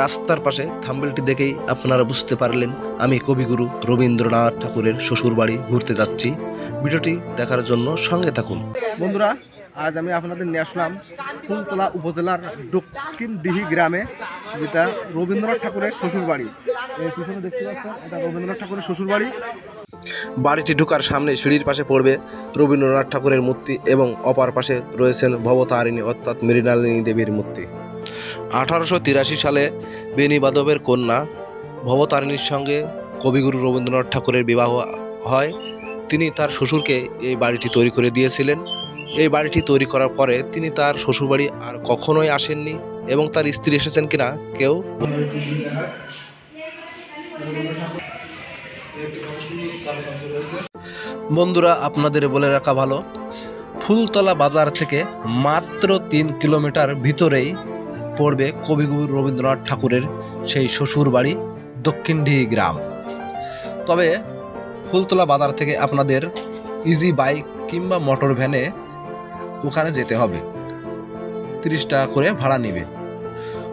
রাস্তার পাশে থাম্বেলটি দেখেই আপনারা বুঝতে পারলেন আমি কবিগুরু রবীন্দ্রনাথ ঠাকুরের শ্বশুর বাড়ি ঘুরতে যাচ্ছি। ভিডিওটি দেখার জন্য সঙ্গে থাকুন। বন্ধুরা আজ আমি আপনাদের নিয়ে আসলাম ফুলতলা উপজেলার দক্ষিণ দিহি গ্রামে যেটা রবীন্দ্রনাথ ঠাকুরের শ্বশুর বাড়ি এই পিছনে দেখতে পাচ্ছেন এটা রবীন্দ্রনাথ ঠাকুরের শ্বশুর বাড়ি বাড়িটি ঢোকার সামনে সিঁড়ির পাশে পড়বে রবীন্দ্রনাথ ঠাকুরের মূর্তি এবং অপার পাশে রয়েছেন ভবতারিণী অর্থাৎ মৃণালিনী দেবীর মূর্তি। আঠারোশো তিরাশি সালে বেনি বাদবের কন্যা ভবতারিণীর সঙ্গে কবিগুরু রবীন্দ্রনাথ ঠাকুরের বিবাহ হয়। তিনি তার শ্বশুরকে এই বাড়িটি তৈরি করে দিয়েছিলেন। এই বাড়িটি তৈরি করার পরে তিনি তার শ্বশুরবাড়ি আর কখনোই আসেননি এবং তার স্ত্রী এসেছেন কিনা কেউ বন্ধুরা, আপনাদের বলে রাখা ভালো। ফুলতলা বাজার থেকে মাত্র তিন কিলোমিটার ভিতরেই পড়বে কবিগুরু রবীন্দ্রনাথ ঠাকুরের সেই শ্বশুর বাড়ি দক্ষিণডিহি গ্রাম। তবে ফুলতলা বাজার থেকে আপনাদের ইজি বাইক কিংবা মোটর ভ্যানে ওখানে যেতে হবে। তিরিশ টাকা করে ভাড়া নেবে।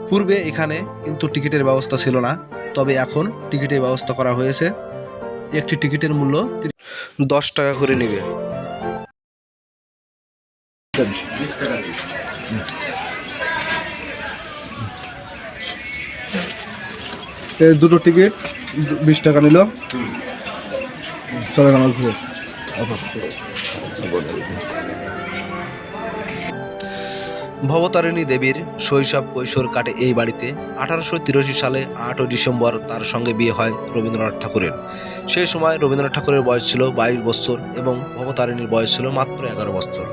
পূর্বে এখানে কিন্তু টিকিটের ব্যবস্থা ছিল না, তবে এখন টিকিটের ব্যবস্থা করা হয়েছে। একটি টিকিটের মূল্য দশ টাকা করে নেবে। দুটো টিকিট বিশ টাকা নিল। চলে আমার ঘুরে ভবতারিণী দেবীর শৈশব কৈশোর কাটে এই বাড়িতে। আঠারোশো তিরাশি সালে আটই ডিসেম্বর তার সঙ্গে বিয়ে হয় রবীন্দ্রনাথ ঠাকুরের। সেই সময় রবীন্দ্রনাথ ঠাকুরের বয়স ছিল বাইশ বছর এবং ভবতারিণীর বয়স ছিল মাত্র এগারো বছর।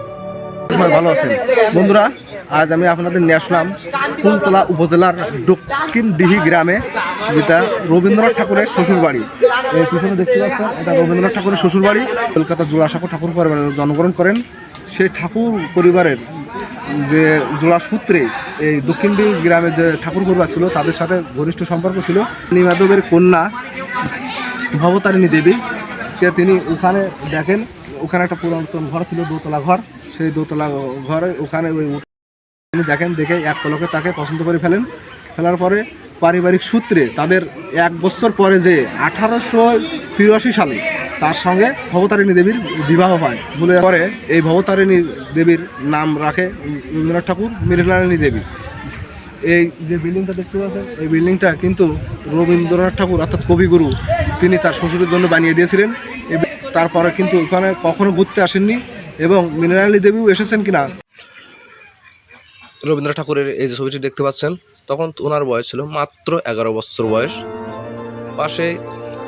সবাই ভালো আছেন? বন্ধুরা, আজ আমি আপনাদের নিয়ে আসলাম ফুলতলা উপজেলার দক্ষিণ দিহি গ্রামে, যেটা রবীন্দ্রনাথ ঠাকুরের শ্বশুর বাড়ি এই পিছনে দেখতে পাচ্ছেন, এটা রবীন্দ্রনাথ ঠাকুরের শ্বশুর বাড়ি কলকাতা জোড়াসাঁকো ঠাকুর পরিবারে জন্মগ্রহণ করেন। সেই ঠাকুর পরিবারের যে জোড়া সূত্রে এই দক্ষিণ দিহি গ্রামে যে ঠাকুর পরিবার ছিল, তাদের সাথে ঘনিষ্ঠ সম্পর্ক ছিল। নিমাধবের কন্যা ভবতারিণী দেবী তিনি ওখানে দেখেন, ওখানে একটা পুরাতন ঘর ছিল, দোতলা ঘর। সেই দোতলা ঘরে, ওখানে ওই উঠ- দেখেন, দেখে এক পলকে তাকে পছন্দ করে ফেলেন। ফেলার পরে পারিবারিক সূত্রে তাদের এক বছর পরে যে আঠারোশো তিরাশি সালে তার সঙ্গে ভবতারিণী দেবীর বিবাহ হয়। বলে পরে এই ভবতারিণী দেবীর নাম রাখে রবীন্দ্রনাথ ঠাকুর, মৃণালিনী দেবী। এই যে বিল্ডিংটা দেখতে পাচ্ছেন, এই বিল্ডিংটা কিন্তু রবীন্দ্রনাথ ঠাকুর, অর্থাৎ কবিগুরু, তিনি তার শ্বশুরের জন্য বানিয়ে দিয়েছিলেন। তারপরে কিন্তু ওখানে কখনো ঘুরতে আসেননি। এবং মৃণালী দেবীও এসেছেন কিনা? রবীন্দ্রনাথ ঠাকুরের এই যে ছবিটি দেখতে পাচ্ছেন, তখন ওনার বয়স ছিল মাত্র এগারো বছর বয়স। পাশে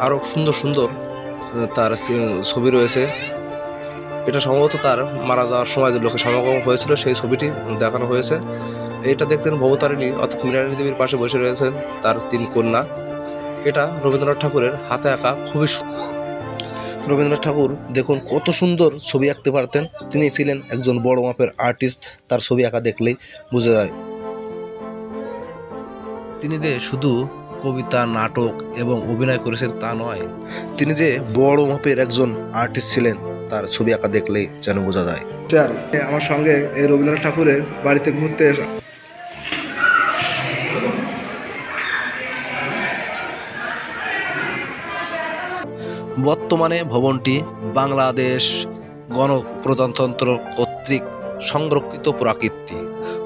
আরও সুন্দর সুন্দর তার ছবি রয়েছে। এটা সম্ভবত তার মারা যাওয়ার সময় যে লোকের সমাগম হয়েছিল, সেই ছবিটি দেখানো হয়েছে। এটা দেখতেন ভবতারিণী, অর্থাৎ মৃণালী দেবীর পাশে বসে রয়েছেন তার তিন কন্যা। এটা রবীন্দ্রনাথ ঠাকুরের হাতে আঁকা খুবই রবীন্দ্রনাথ ঠাকুর দেখুন কত সুন্দর ছবি আঁকতে পারতেন। তিনি ছিলেন একজন বড় মাপের আর্টিস্ট তার ছবি আঁকা দেখলেই বোঝা যায়। তিনি যে শুধু কবিতা, নাটক এবং অভিনয় করেছেন তা নয়, তিনি যে বড় মাপের একজন আর্টিস্ট ছিলেন, তার ছবি আঁকা দেখলেই যেন বোঝা যায়। আমার সঙ্গে এই রবীন্দ্রনাথ ঠাকুরের বাড়িতে ঘুরতে বর্তমানে ভবনটি বাংলাদেশ গণপ্রজাতন্ত্র কর্তৃক সংরক্ষিত প্রাকৃতি।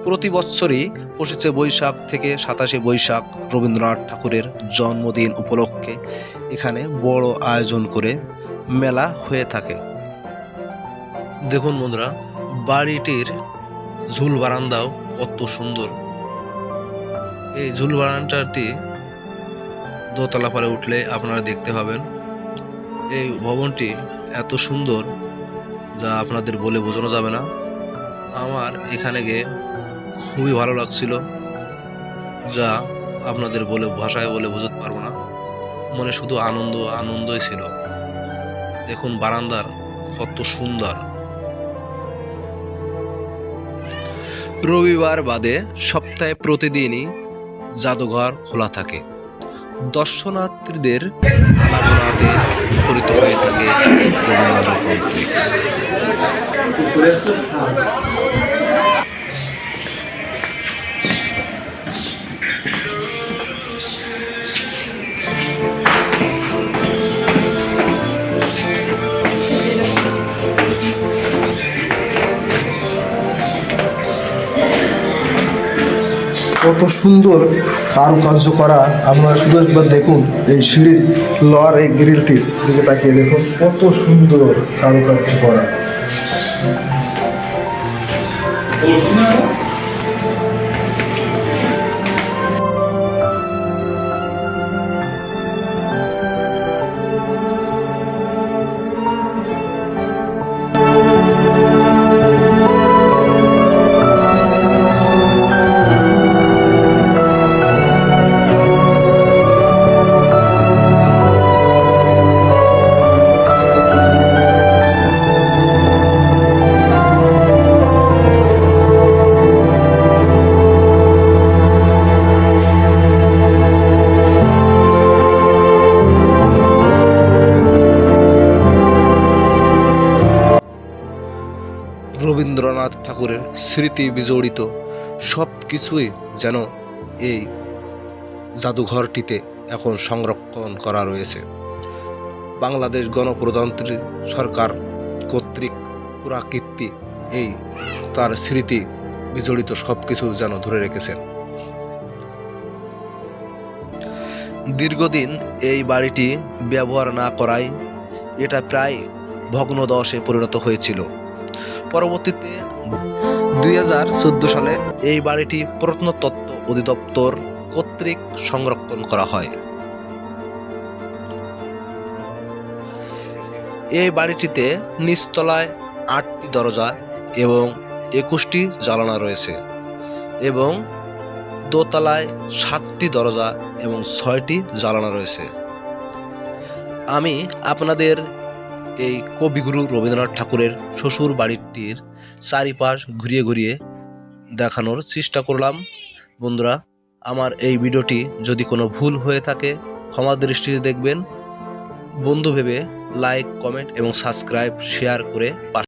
প্রতি বছরই পঁচিশে বৈশাখ থেকে সাতাশে বৈশাখ রবীন্দ্রনাথ ঠাকুরের জন্মদিন উপলক্ষে এখানে বড় আয়োজন করে মেলা হয়ে থাকে। দেখুন বন্ধুরা, বাড়িটির ঝুল বারান্দাও কত সুন্দর। এই ঝুল বারান্দাটি দোতলা পরে উঠলে আপনারা দেখতে পাবেন। এই ভবনটি এত সুন্দর, যা আপনাদের বলে বোঝানো যাবে না, আমার এখানে গিয়ে খুবই ভালো লাগছিল, যা আপনাদের বলে, ভাষায় বলে বোঝাতে পারব না। মনে শুধু আনন্দ, আনন্দই ছিল। দেখুন বারান্দার কত সুন্দর। রবিবার বাদে সপ্তাহে প্রতিদিনই জাদুঘর খোলা থাকে। দর্শনার্থীদের আনাগোনাতে মুখরিত হয়ে থাকে। কমপ্লেক্স কত সুন্দর কারুকার্য করা। আপনারা শুধু একবার দেখুন এই সিঁড়ির লোয়ার এই গ্রিলটির দিকে তাকিয়ে দেখুন, কত সুন্দর কারুকার্য করা। ঠাকুরের স্মৃতি বিজড়িত। সব কিছুই যেন এই জাদুঘরটিতে এখন সংরক্ষণ করা রয়েছে। বাংলাদেশ গণপ্রজাতন্ত্রী সরকার কর্তৃক পুরাকীর্তি এই তার স্মৃতি বিজড়িত সব কিছু যেন ধরে রেখেছেন। দীর্ঘদিন এই বাড়িটি ব্যবহার না করায় এটা প্রায় ভগ্নদশে পরিণত হয়েছিল। পরবর্তীতে দুই হাজার চোদ্দ সালে এই বাড়িটি প্রত্নতত্ত্ব অধিদপ্তর কর্তৃক সংরক্ষণ করা হয়। এই বাড়িটিতে নিচতলায় আটটি দরজা এবং একুশটি জানালা রয়েছে এবং দোতলায় সাতটি দরজা এবং ছয়টি জানালা রয়েছে। আমি আপনাদের এই কবিগুরু রবীন্দ্রনাথ ঠাকুরের শ্বশুর বাড়িটির চারিপাশ ঘুরিয়ে ঘুরিয়ে দেখানোর চেষ্টা করলাম। বন্ধুরা, আমার এই ভিডিওটি যদি কোনো ভুল হয়ে থাকে, ক্ষমা দৃষ্টিতে দেখবেন। বন্ধু ভেবে লাইক কমেন্ট এবং সাবস্ক্রাইব শেয়ার করে